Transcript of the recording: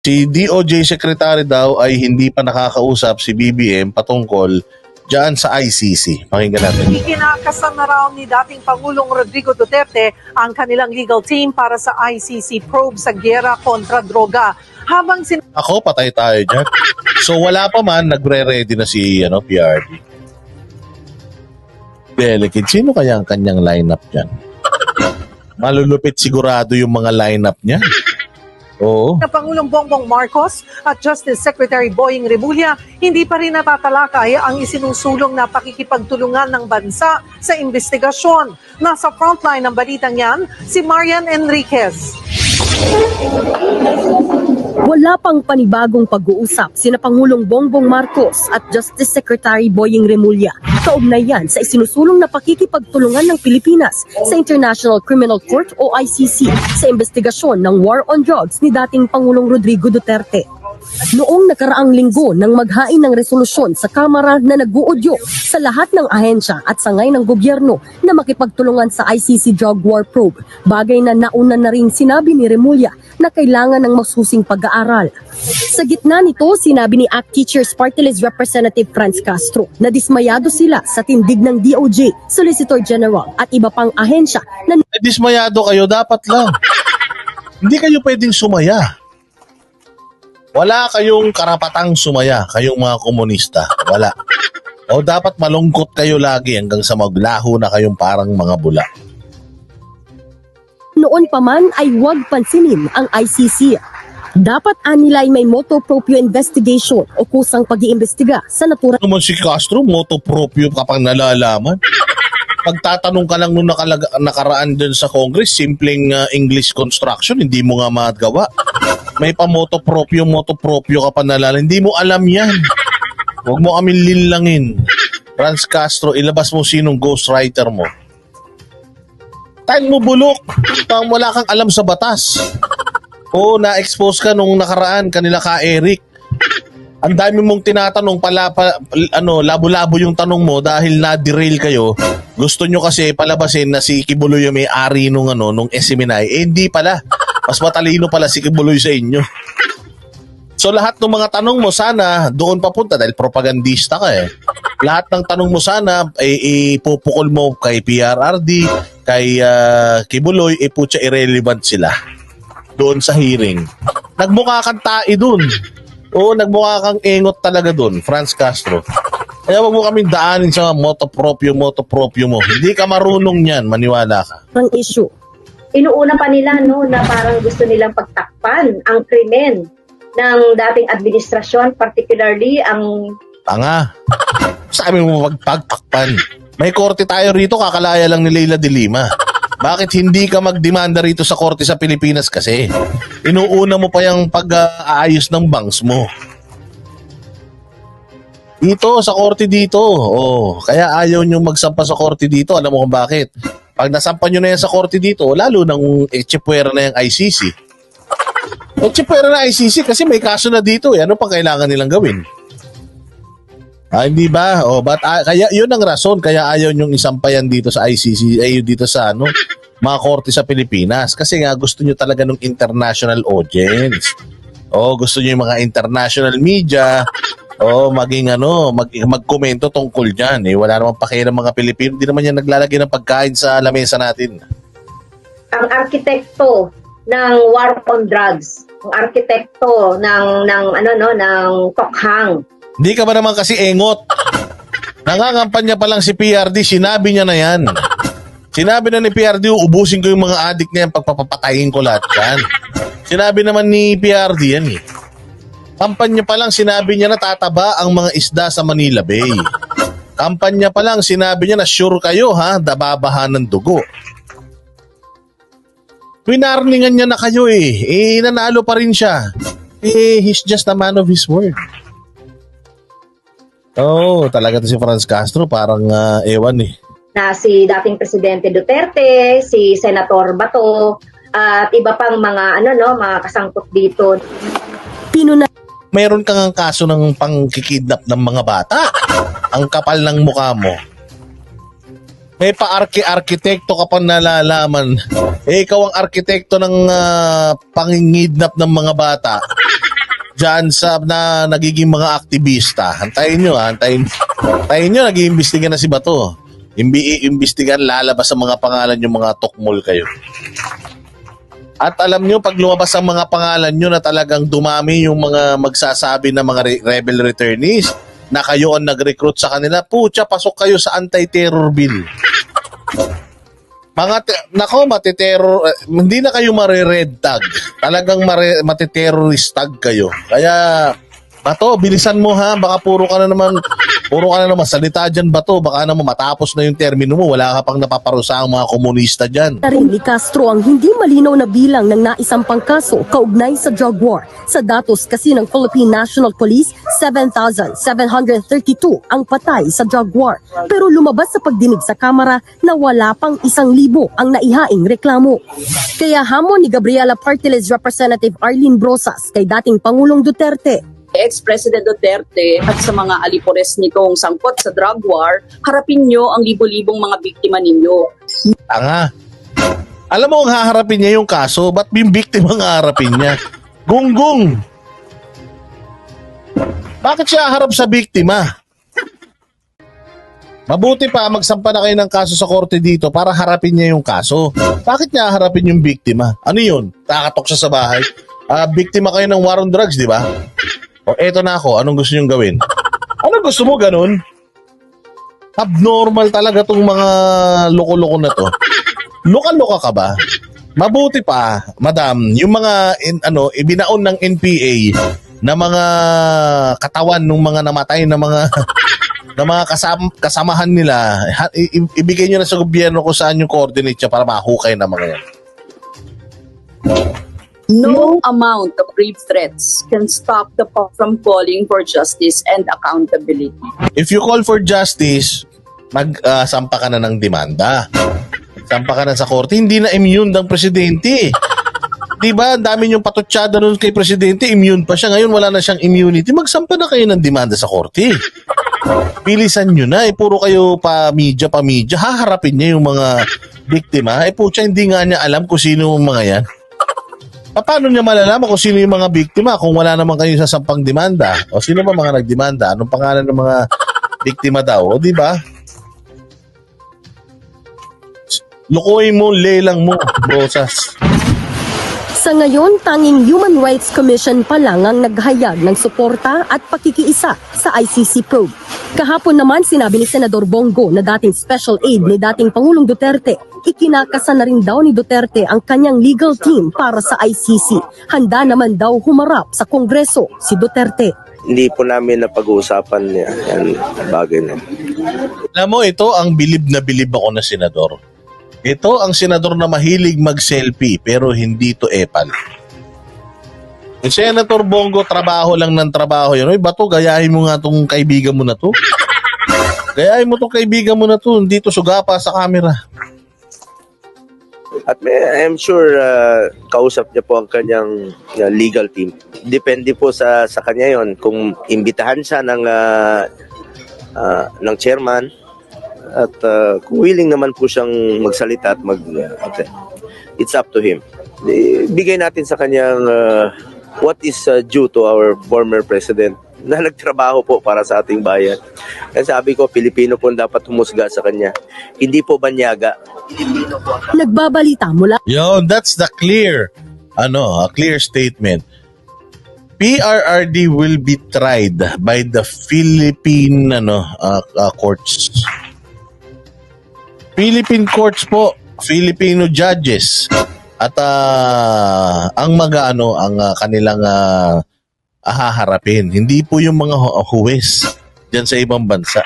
Si DOJ Secretary daw ay hindi pa nakakausap si BBM patungkol dyan sa ICC. Pakinggan natin. Ikinakasama raw ni dating Pangulong Rodrigo Duterte ang kanilang legal team para sa ICC probe sa gera kontra droga. Habang sin Ako, patay tayo dyan. So wala pa man, nagre-ready na si ano, PRD. Delicate. Sino kaya ang kanyang lineup dyan? Malulupit sigurado yung mga lineup niya. Oo. na Pangulong Bongbong Marcos at Justice Secretary Boying Remulla, hindi pa rin natatalakay ang isinusulong na pakikipagtulungan ng bansa sa investigasyon. Nasa frontline ng balitang yan, si Marian Enriquez. Wala pang panibagong pag-uusap sina Pangulong Bongbong Marcos at Justice Secretary Boying Remulla. Kaugnay yan sa isinusulong na pakikipagtulungan ng Pilipinas sa International Criminal Court o ICC sa investigasyon ng war on drugs ni dating Pangulong Rodrigo Duterte. Noong nakaraang linggo nang maghain ng resolusyon sa Kamara na nag-uudyo sa lahat ng ahensya at sangay ng gobyerno na makipagtulungan sa ICC drug war probe, bagay na nauna na rin sinabi ni Remulla na kailangan ng masusing pag-aaral. Sa gitna nito, sinabi ni ACT Teachers Party Representative Franz Castro na dismayado sila sa tindig ng DOJ, Solicitor General at iba pang ahensya na Eh, dismayado kayo, dapat lang. Hindi kayo pwedeng sumaya. Wala kayong karapatang sumaya, kayong mga komunista. Wala. O dapat malungkot kayo lagi hanggang sa maglaho na kayong parang mga bula. noon pa man ay huwag pansinin ang ICC. Dapat anilay may moto proprio investigation o kusang pag-iimbestiga sa naturang naman si Castro, moto proprio ka pang nalalaman. Pagtatanong ka lang nung nakalaga, nakaraan dun sa Congress, simpleng uh, English construction, hindi mo nga magawa. May pa moto proprio, moto proprio ka pa nalalaman. Hindi mo alam yan. Huwag mo kami linlangin. Franz Castro, ilabas mo sinong ghostwriter mo. Time mo bulok. Tang wala kang alam sa batas. Oo, na-expose ka nung nakaraan kanila ka Eric. Ang dami mong tinatanong pala, pa, ano, labo-labo yung tanong mo dahil na-derail kayo. Gusto nyo kasi palabasin na si Kibuloy yung may-ari nung ano, nung SMNI. Eh, hindi pala. Mas matalino pala si Kibuloy sa inyo. So lahat ng mga tanong mo sana doon papunta dahil propagandista ka eh. Lahat ng tanong mo sana ay ipupukol mo kay PRRD, kay ah, Kibuloy, eh putya irrelevant sila doon sa hearing. Nagmukha kang tae doon. Oo, nagmukha kang engot talaga doon, Franz Castro. Kaya wag mo kaming daanin sa moto proprio, moto proprio mo. Hindi ka marunong yan, maniwala ka. issue. Inuuna pa nila no na parang gusto nilang pagtakpan ang krimen ng dating administrasyon, particularly ang Tanga. Sabi mo magpagtakpan. May korte tayo rito, kakalaya lang ni Leila de Lima. Bakit hindi ka magdemanda rito sa korte sa Pilipinas kasi? Inuuna mo pa yung pag-aayos ng banks mo. Dito, sa korte dito. Oh, kaya ayaw nyo magsampa sa korte dito. Alam mo kung bakit? Pag nasampa nyo na yan sa korte dito, lalo nang echipwera na yung ICC. Echipwera na ICC kasi may kaso na dito. Eh. Ano pa kailangan nilang gawin? Ah, hindi ba? O, but ah, kaya yun ang rason kaya ayaw nyong isampayan dito sa ICC ay dito sa ano, mga korte sa Pilipinas kasi nga gusto nyo talaga ng international audience. O, gusto nyo yung mga international media o maging ano, mag, magkomento tungkol diyan. Eh wala namang pakialam mga Pilipino, hindi naman yan naglalagay ng pagkain sa lamesa natin. ang arkitekto ng war on drugs, ang arkitekto ng ng ano no ng tokhang. Hindi ka ba naman kasi engot? Nangangampanya pa lang si PRD, sinabi niya na yan. Sinabi na ni PRD, ubusin ko yung mga adik na yan, pagpapatayin ko lahat yan. Sinabi naman ni PRD yan eh. Kampanya pa lang, sinabi niya na tataba ang mga isda sa Manila Bay. Kampanya pa lang, sinabi niya na sure kayo ha, dababahan ng dugo. Winarningan niya na kayo eh. Eh, nanalo pa rin siya. Eh, he's just a man of his word. Oo, oh, talaga to si Franz Castro, parang ah, ewan eh. na si dating presidente Duterte, si Senator Bato, at iba pang mga ano no, mga kasangkot dito. Pinuna Meron kang ang kaso ng pangkikidnap ng mga bata. Ang kapal ng mukha mo. May pa-arki-arkitekto ka pa nalalaman. Eh, ikaw ang arkitekto ng ah, pangingidnap ng mga bata. dyan sa na nagiging mga aktivista. Antayin nyo, ha? antayin, antayin nyo, nag-iimbestiga na si Bato. Imbi imbestigan, lalabas ang mga pangalan yung mga tukmol kayo. At alam nyo, pag lumabas ang mga pangalan nyo na talagang dumami yung mga magsasabi na mga re- rebel returnees na kayo ang nag-recruit sa kanila, pucha, pasok kayo sa anti-terror bill. Mga, te- nako, matiterror, eh, hindi na kayo mare-red tag. Talagang mare, matiterrorist tag kayo. Kaya, Bato, bilisan mo ha. Baka puro ka na naman, puro ka na naman salita dyan, Bato. Baka naman matapos na yung termino mo. Wala ka pang napaparusa ang mga komunista dyan. rin ni Castro ang hindi malinaw na bilang ng naisampang kaso kaugnay sa drug war. Sa datos kasi ng Philippine National Police, 7,732 ang patay sa drug war. Pero lumabas sa pagdinig sa Kamara na wala pang isang libo ang naihaing reklamo. Kaya hamon ni Gabriela Partiles Representative Arlene Brosas kay dating Pangulong Duterte ex-President Duterte at sa mga alipores nitong sangkot sa drug war, harapin nyo ang libo-libong mga biktima ninyo. Tanga. Alam mo, ang haharapin niya yung kaso. Ba't yung biktima ang haharapin niya? Gunggong! Bakit siya harap sa biktima? Mabuti pa, magsampa na kayo ng kaso sa korte dito para harapin niya yung kaso. Bakit niya harapin yung biktima? Ano yun? Takatok siya sa bahay? Ah, biktima kayo ng war on drugs, di ba? O eto na ako, anong gusto niyong gawin? Anong gusto mo ganun? Abnormal talaga tong mga loko-loko na to. Loka-loka ka ba? Mabuti pa, madam, yung mga in, ano, ibinaon ng NPA na mga katawan ng mga namatay na mga na mga kasam, kasamahan nila, i- i- ibigay nyo na sa gobyerno kung saan yung coordinate siya para mahukay na mga yan. No amount of rape threats can stop the POC from calling for justice and accountability. If you call for justice, mag-sampa ka na ng demanda. Sampa ka na sa korte, hindi na immune ng presidente. Di ba? Ang dami yung patutsada nun kay presidente, immune pa siya. Ngayon wala na siyang immunity. Magsampa na kayo ng demanda sa korte. Bilisan nyo na. Eh, puro kayo pa media, pa media. Haharapin niya yung mga biktima. Eh, pucha, hindi nga niya alam kung sino yung mga yan. Pa- Paano niya malalaman kung sino yung mga biktima kung wala naman kayo sa sampang demanda? O sino ba mga nagdemanda? Anong pangalan ng mga biktima daw? O di ba? Lukuhin mo, lelang mo, brosas. Sa ngayon, tanging Human Rights Commission pa lang ang naghayag ng suporta at pakikiisa sa ICC probe. Kahapon naman sinabi ni Senador Bongo na dating special aid ni dating Pangulong Duterte, ikinakasa na rin daw ni Duterte ang kanyang legal team para sa ICC. Handa naman daw humarap sa Kongreso si Duterte. hindi po namin napag-uusapan yan, yan bagay na. Alam mo, ito ang bilib na bilib ako na senador. Ito ang senador na mahilig mag-selfie pero hindi to epal. Yung Senator Bongo, trabaho lang ng trabaho yun. Uy, bato, gayahin mo nga tong kaibigan mo na to. Gayahin mo tong kaibigan mo na to. Hindi to sugapa sa camera. At may, I'm sure uh, kausap niya po ang kanyang uh, legal team. Depende po sa sa kanya yon kung imbitahan siya ng uh, uh, ng chairman at uh, kung willing naman po siyang magsalita at mag uh, okay. it's up to him. Bigay natin sa kanyang uh, what is uh, due to our former president na nagtrabaho po para sa ating bayan. Kaya sabi ko, Pilipino po dapat humusga sa kanya. Hindi po banyaga. Nagbabalita mula Yo, that's the clear, ano, a clear statement. PRRD will be tried by the Philippine ano uh, uh, courts. Philippine courts po, Filipino judges at ah, ang mga ano ang ah, kanilang ah, haharapin. Hindi po yung mga hu- huwes diyan sa ibang bansa.